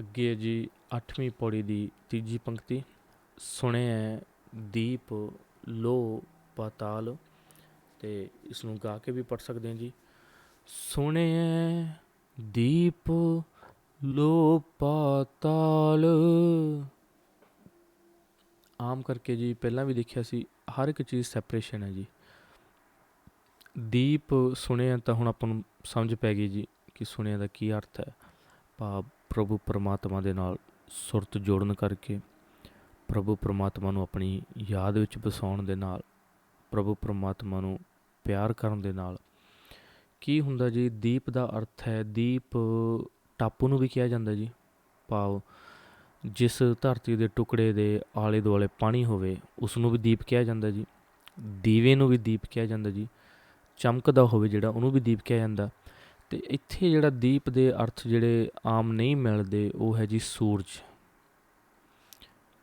ਅੱਗੇ ਹੈ ਜੀ 8ਵੀਂ ਪੌੜੀ ਦੀ ਤੀਜੀ ਪੰਕਤੀ। ਸੁਣਿਆ ਦੀਪ ਲੋ ਪਾਤਾਲ ਤੇ ਇਸ ਨੂੰ ਗਾ ਕੇ ਵੀ ਪੜ ਸਕਦੇ ਹਾਂ ਜੀ। ਸੁਣਿਆ ਦੀਪ ਲੋ ਪਾਤਾਲ। ਆਮ ਕਰਕੇ ਜੀ ਪਹਿਲਾਂ ਵੀ ਦੇਖਿਆ ਸੀ, ਹਰ ਇੱਕ ਚੀਜ਼ ਸੈਪਰੇਸ਼ਨ ਹੈ ਜੀ। ਦੀਪ ਸੁਣਿਆ ਤਾਂ ਹੁਣ ਆਪਾਂ ਨੂੰ ਸਮਝ ਪੈ ਗਈ ਜੀ ਕਿ ਸੁਣਿਆ ਦਾ ਕੀ ਅਰਥ ਹੈ। ਭਾਵ ਪ੍ਰਭੂ ਪਰਮਾਤਮਾ ਦੇ ਨਾਲ ਸੁਰਤ ਜੋੜਨ ਕਰਕੇ ਪ੍ਰਭੂ ਪਰਮਾਤਮਾ ਨੂੰ ਆਪਣੀ ਯਾਦ ਵਿੱਚ ਵਸਾਉਣ ਦੇ ਨਾਲ, ਪ੍ਰਭੂ ਪਰਮਾਤਮਾ ਨੂੰ ਪਿਆਰ ਕਰਨ ਦੇ ਨਾਲ, ਕੀ ਹੁੰਦਾ ਜੀ, ਦੀਪ ਦਾ ਅਰਥ ਹੈ, ਦੀਪ ਟਾਪੂ ਨੂੰ ਵੀ ਕਿਹਾ ਜਾਂਦਾ ਜੀ, ਭਾਵ ਜਿਸ ਧਰਤੀ ਦੇ ਟੁਕੜੇ ਦੇ ਆਲੇ ਦੁਆਲੇ ਪਾਣੀ ਹੋਵੇ ਉਸ ਨੂੰ ਵੀ ਦੀਪ ਕਿਹਾ ਜਾਂਦਾ ਜੀ, ਦੀਵੇ ਨੂੰ ਵੀ ਦੀਪ ਕਿਹਾ ਜਾਂਦਾ ਜੀ, ਚਮਕਦਾ ਹੋਵੇ ਜਿਹੜਾ, ਉਹਨੂੰ ਵੀ ਦੀਪ ਕਿਹਾ ਜਾਂਦਾ। ਤੇ ਇੱਥੇ ਜਿਹੜਾ ਦੀਪ ਦੇ ਅਰਥ ਜਿਹੜੇ ਆਮ ਨਹੀਂ ਮਿਲਦੇ, ਉਹ ਹੈ ਜੀ ਸੂਰਜ।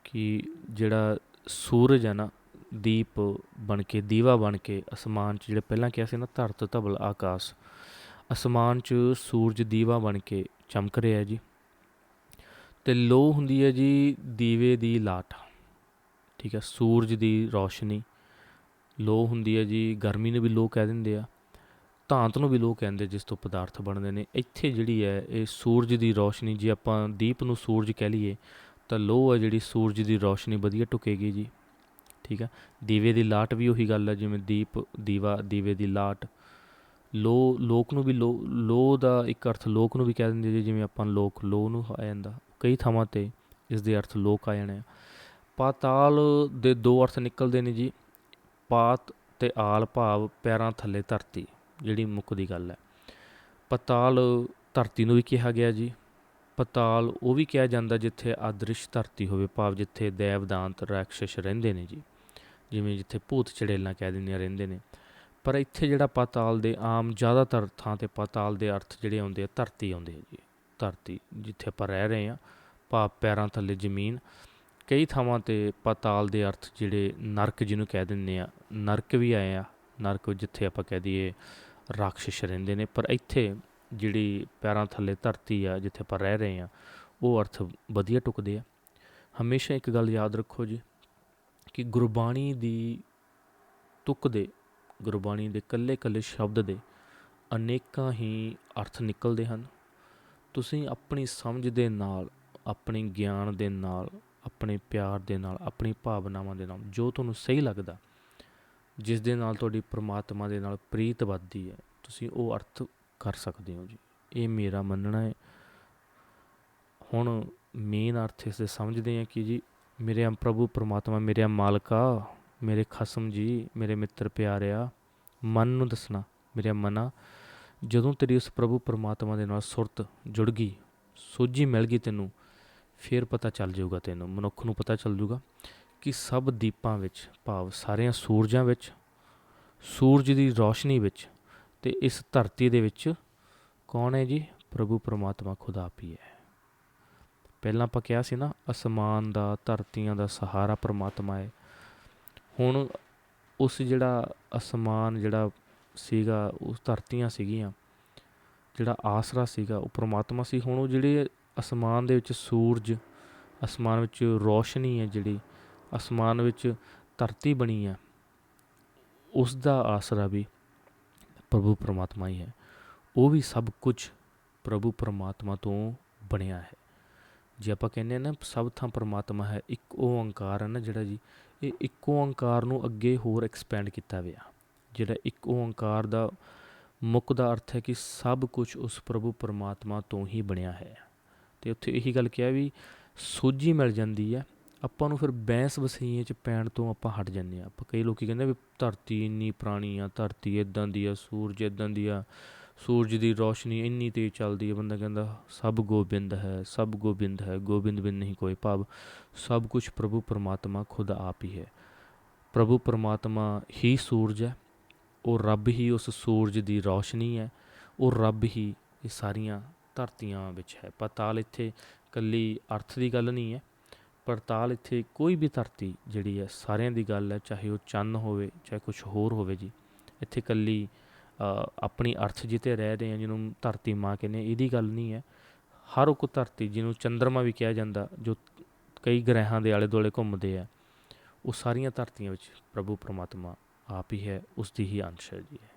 ਕਿ ਜਿਹੜਾ ਸੂਰਜ ਹੈ ਨਾ, ਦੀਪ ਬਣ ਕੇ, ਦੀਵਾ ਬਣ ਕੇ, ਅਸਮਾਨ 'ਚ ਜਿਹੜੇ ਪਹਿਲਾਂ ਕਿਹਾ ਸੀ ਨਾ, ਧਰਤ, ਧਵਲ, ਆਕਾਸ਼, ਅਸਮਾਨ 'ਚ ਸੂਰਜ, ਦੀਵਾ ਬਣ ਕੇ ਚਮਕ ਰਿਹਾ ਜੀ। ਤੇ ਲੋ ਹੁੰਦੀ ਹੈ ਜੀ ਦੀਵੇ ਦੀ ਲਾਟ, ਠੀਕ ਹੈ, ਸੂਰਜ ਦੀ ਰੌਸ਼ਨੀ। ਲੋ ਹੁੰਦੀ ਹੈ ਜੀ, ਗਰਮੀ ਨੂੰ ਵੀ ਲੋ ਕਹਿ ਦਿੰਦੇ ਆ। ਧਾਂਤ ਨੂੰ ਵੀ ਲੋ ਕਹਿੰਦੇ ਜਿਸ ਤੋਂ ਪਦਾਰਥ ਬਣਦੇ ਨੇ। ਇੱਥੇ ਜਿਹੜੀ ਹੈ, ਇਹ ਸੂਰਜ ਦੀ ਰੌਸ਼ਨੀ, ਜੇ ਆਪਾਂ ਦੀਪ ਨੂੰ ਸੂਰਜ ਕਹਿ ਲਈਏ, ਤਾਂ ਲੋਹ ਹੈ ਜਿਹੜੀ ਸੂਰਜ ਦੀ ਰੌਸ਼ਨੀ ਵਧੀਆ ਟੁਕੇਗੀ ਜੀ। ਠੀਕ ਹੈ? ਦੀਵੇ ਦੀ ਲਾਟ ਵੀ ਉਹੀ ਗੱਲ ਹੈ, ਜਿਵੇਂ ਦੀਪ, ਦੀਵਾ, ਦੀਵੇ ਦੀ ਲਾਟ। ਲੋ, ਲੋਕ ਨੂੰ ਵੀ ਲੋ ਲੋ ਦਾ ਇੱਕ ਅਰਥ ਲੋਕ ਨੂੰ ਵੀ ਕਹਿ ਦਿੰਦੇ ਜੀ, ਜਿਵੇਂ ਆਪਾਂ ਲੋਕ, ਲੋ ਨੂੰ ਆ ਜਾਂਦਾ। ਕਈ ਥਾਵਾਂ ਤੇ ਇਸ ਦੇ ਅਰਥ ਲੋਕ ਆ ਜਾਣੇ ਆ। ਪਾਤਾਲ ਦੇ ਦੋ ਅਰਥ ਨਿਕਲਦੇ ਨੇ ਜੀ। ਪਾਤ ਤੇ ਆਲ ਭਾਵ, ਪੈਰਾਂ ਥੱਲੇ ਧਰਤੀ। ਜਿਹੜੀ ਮੁੱਖ ਦੀ ਗੱਲ ਹੈ। ਪਤਾਲ ਧਰਤੀ ਨੂੰ ਵੀ ਕਿਹਾ ਗਿਆ ਜੀ। ਪਤਾਲ ਉਹ ਵੀ ਕਿਹਾ ਜਾਂਦਾ ਜਿੱਥੇ ਆਦ੍ਰਿਸ਼ ਧਰਤੀ ਹੋਵੇ, ਭਾਵ ਜਿੱਥੇ ਦੇਵਦਾਂਤ ਰਾਖਸ਼ ਰਹਿੰਦੇ ਨੇ ਜੀ। ਜਿਵੇਂ ਜਿੱਥੇ ਭੂਤ ਚੜੇਲਾਂ ਕਹਿ ਦਿੰਦੇ ਦਿੰਦੀਆਂ ਰਹਿੰਦੇ ਨੇ। ਪਰ ਇੱਥੇ ਜਿਹੜਾ ਪਾਤਾਲ ਦੇ ਆਮ ਜ਼ਿਆਦਾਤਰ ਥਾਂ ਤੇ ਪਾਤਾਲ ਦੇ ਅਰਥ ਜਿਹੜੇ ਆਉਂਦੇ ਆ, ਧਰਤੀ ਆਉਂਦੇ ਆ ਜੀ। ਧਰਤੀ ਜਿੱਥੇ ਆਪਾਂ ਰਹਿ ਰਹੇ ਆ, ਭਾਵ ਪੈਰਾਂ ਥੱਲੇ ਜ਼ਮੀਨ। ਕਈ ਥਾਵਾਂ ਤੇ ਪਾਤਾਲ ਦੇ ਅਰਥ ਜਿਹੜੇ ਨਰਕ ਜਿਹਨੂੰ ਕਹਿ ਦਿੰਦੇ ਆ, ਨਰਕ ਵੀ ਆਏ ਆ। ਨਰਕ ਜਿੱਥੇ ਆਪਾਂ ਕਹਿ ਦਈਏ ਰਾਖਸ਼ ਰਹਿੰਦੇ ਨੇ, ਪਰ ਇੱਥੇ ਜਿਹੜੀ ਪੈਰਾਂ ਥੱਲੇ ਧਰਤੀ ਆ, ਜਿੱਥੇ ਆਪਾਂ ਰਹਿ ਰਹੇ ਆ ਉਹ ਅਰਥ ਵਧੀਆ ਟੁਕਦੇ ਆ। ਹਮੇਸ਼ਾ ਇੱਕ ਗੱਲ ਯਾਦ ਰੱਖੋ ਜੀ, ਕਿ ਗੁਰਬਾਣੀ ਦੀ ਤੁਕ ਦੇ ਗੁਰਬਾਣੀ ਦੇ ਕੱਲੇ-ਕੱਲੇ ਸ਼ਬਦ ਦੇ ਅਨੇਕਾਂ ਹੀ ਅਰਥ ਨਿਕਲਦੇ ਹਨ। ਤੁਸੀਂ ਆਪਣੀ ਸਮਝ ਦੇ ਨਾਲ, ਆਪਣੇ ਗਿਆਨ ਦੇ ਨਾਲ, ਆਪਣੇ ਪਿਆਰ ਦੇ ਨਾਲ, ਆਪਣੀ ਭਾਵਨਾਵਾਂ ਦੇ ਨਾਲ ਜੋ ਤੁਹਾਨੂੰ ਸਹੀ ਲੱਗਦਾ ਜਿਸ ਦੇ ਨਾਲ ਤੁਹਾਡੀ ਪ੍ਰਮਾਤਮਾ ਦੇ ਨਾਲ ਪ੍ਰੀਤ ਵੱਧਦੀ ਹੈ, ਤੁਸੀਂ ਉਹ ਅਰਥ ਕਰ ਸਕਦੇ ਹੋ ਜੀ। ਇਹ ਮੇਰਾ ਮੰਨਣਾ ਹੈ। ਹੁਣ ਮੇਨ ਅਰਥ ਇਸ ਦੇ ਸਮਝਦੇ ਹਾਂ ਕਿ ਜੀ, ਮੇਰੇ ਪ੍ਰਭੂ ਪ੍ਰਮਾਤਮਾ, ਮੇਰੇ ਮਾਲਕਾ, ਮੇਰੇ ਖਸਮ ਜੀ, ਮੇਰੇ ਮਿੱਤਰ ਪਿਆਰਿਆ, ਮਨ ਨੂੰ ਦੱਸਣਾ, ਮੇਰੇ ਮਨਾ। ਜਦੋਂ ਤੇਰੀ ਉਸ ਪ੍ਰਭੂ ਪਰਮਾਤਮਾ ਦੇ ਨਾਲ ਸੁਰਤ ਜੁੜ ਗਈ, ਸੋਝੀ ਮਿਲ ਗਈ ਤੈਨੂੰ, ਫਿਰ ਪਤਾ ਚੱਲ ਜਾਊਗਾ ਤੈਨੂੰ, ਮਨੁੱਖ ਨੂੰ ਪਤਾ ਚੱਲ ਜਾਊਗਾ। ਕਿ ਸਭ ਦੀਪਾਂ ਵਿੱਚ ਭਾਵ ਸਾਰਿਆਂ ਸੂਰਜਾਂ ਵਿੱਚ, ਸੂਰਜ ਦੀ ਰੌਸ਼ਨੀ ਵਿੱਚ ਤੇ ਇਸ ਧਰਤੀ ਦੇ ਵਿੱਚ ਕੌਣ ਹੈ ਜੀ? ਪ੍ਰਭੂ ਪਰਮਾਤਮਾ ਖੁਦਾ ਆਪ ਹੀ। ਹੈ ਪਹਿਲਾਂ ਆਪਾਂ ਕਿਹਾ ਸੀ ਨਾ, ਅਸਮਾਨ ਦਾ, ਧਰਤੀਆਂ ਦਾ ਸਹਾਰਾ ਪਰਮਾਤਮਾ ਹੈ। ਹੁਣ ਉਸ ਜਿਹੜਾ ਅਸਮਾਨ ਜਿਹੜਾ ਸੀਗਾ, ਉਸ ਧਰਤੀਆਂ ਸੀਗੀਆਂ, ਜਿਹੜਾ ਆਸਰਾ ਸੀਗਾ, ਉਹ ਪਰਮਾਤਮਾ ਸੀ। ਹੁਣ ਉਹ ਜਿਹੜੇ ਅਸਮਾਨ ਦੇ ਵਿੱਚ ਸੂਰਜ, ਅਸਮਾਨ ਵਿੱਚ ਰੋਸ਼ਨੀ ਹੈ ਜਿਹੜੀ ਅਸਮਾਨ ਵਿੱਚ ਧਰਤੀ ਬਣੀ ਹੈ। ਉਸ ਦਾ ਆਸਰਾ ਵੀ ਪ੍ਰਭੂ ਪਰਮਾਤਮਾ ਹੀ ਹੈ। ਉਹ ਵੀ ਸਭ ਕੁਝ ਪ੍ਰਭੂ ਪਰਮਾਤਮਾ ਤੋਂ ਬਣਿਆ ਹੈ। ਜੇ ਆਪਾਂ ਕਹਿੰਦੇ ਆ ਨਾ, ਸਭ ਥਾਂ ਪਰਮਾਤਮਾ ਹੈ, ਇੱਕ ਉਹ ਓੰਕਾਰ ਹੈ ਨਾ ਜਿਹੜਾ ਜੀ, ਇਹ ਇੱਕ ਓੰਕਾਰ ਨੂੰ ਅੱਗੇ ਹੋਰ ਐਕਸਪੈਂਡ ਕੀਤਾ ਹੋਇਆ। ਜਿਹੜਾ ਇੱਕ ਓੰਕਾਰ ਦਾ ਮੁੱਖ ਦਾ ਅਰਥ ਹੈ ਕਿ ਸਭ ਕੁਝ ਉਸ ਪ੍ਰਭੂ ਪਰਮਾਤਮਾ ਤੋਂ ਹੀ ਬਣਿਆ ਹੈ। ਤੇ ਉੱਥੇ ਇਹੀ ਗੱਲ ਕਿਹਾ ਵੀ ਸੋਝੀ ਮਿਲ ਜਾਂਦੀ ਹੈ। ਆਪਾਂ ਨੂੰ ਫਿਰ ਬੈਂਸ ਵਸੀਏ ਚ ਪੈਣ ਤੋਂ ਆਪਾਂ ਹਟ ਜਾਂਦੇ ਆ ਆਪਾਂ ਕਈ ਲੋਕੀ ਕਹਿੰਦੇ ਵੀ ਧਰਤੀ ਇੰਨੀ ਪੁਰਾਣੀ ਆ, ਧਰਤੀ ਇਦਾਂ ਦੀ ਆ, ਸੂਰਜ ਇਦਾਂ ਦੀ ਆ, ਸੂਰਜ ਦੀ ਰੋਸ਼ਨੀ ਇੰਨੀ ਤੇਜ਼ ਚੱਲਦੀ ਹੈ ਬੰਦਾ ਕਹਿੰਦਾ ਸਭ ਗੋਬਿੰਦ ਹੈ, ਸਭ ਗੋਬਿੰਦ ਹੈ, ਗੋਬਿੰਦ ਬਿਨ ਨਹੀਂ ਕੋਈ ਭਾਵ। ਸਭ ਕੁਝ ਪ੍ਰਭੂ ਪਰਮਾਤਮਾ ਖੁਦ ਆਪ ਹੀ ਹੈ। ਪ੍ਰਭੂ ਪਰਮਾਤਮਾ ਹੀ ਸੂਰਜ ਹੈ, ਉਹ ਰੱਬ ਹੀ ਉਸ ਸੂਰਜ ਦੀ ਰੋਸ਼ਨੀ ਹੈ, ਉਹ ਰੱਬ ਹੀ ਇਹ ਸਾਰੀਆਂ ਧਰਤੀਆਂ ਵਿੱਚ ਹੈ। ਪਤਾਲ ਇੱਥੇ ਕੱਲੀ ਅਰਥ ਦੀ ਗੱਲ ਨਹੀਂ ਹੈ। ਪੜਤਾਲ ਇੱਥੇ ਕੋਈ ਵੀ ਧਰਤੀ ਜਿਹੜੀ ਹੈ, ਸਾਰਿਆਂ ਦੀ ਗੱਲ ਹੈ, ਚਾਹੇ ਉਹ ਚੰਨ ਹੋਵੇ, ਚਾਹੇ ਕੁਝ ਹੋਰ ਹੋਵੇ ਜੀ ਇੱਥੇ ਕੱਲੀ ਆਪਣੀ ਅਰਥ ਜਿੱਤੇ ਰਹਿ ਰਹੇ ਆ ਜਿਹਨੂੰ ਧਰਤੀ ਮਾਂ ਕਹਿੰਦੇ ਇਹਦੀ ਗੱਲ ਨਹੀਂ ਹੈ ਹਰ ਇੱਕ ਧਰਤੀ ਜਿਹਨੂੰ ਚੰ드ਰਮਾ ਵੀ ਕਿਹਾ ਜਾਂਦਾ, ਜੋ ਕਈ ਗ੍ਰਹਿਾਂ ਦੇ ਆਲੇ ਦੁਆਲੇ ਘੁੰਮਦੇ ਆ, ਉਹ ਸਾਰੀਆਂ ਧਰਤੀਆਂ ਵਿੱਚ ਪ੍ਰਭੂ ਪਰਮਾਤਮਾ ਆਪ ਹੀ ਹੈ ਉਸ ਦੀ ਹੀ ਅੰਸ਼ ਹੈ ਜੀ ਇਹ।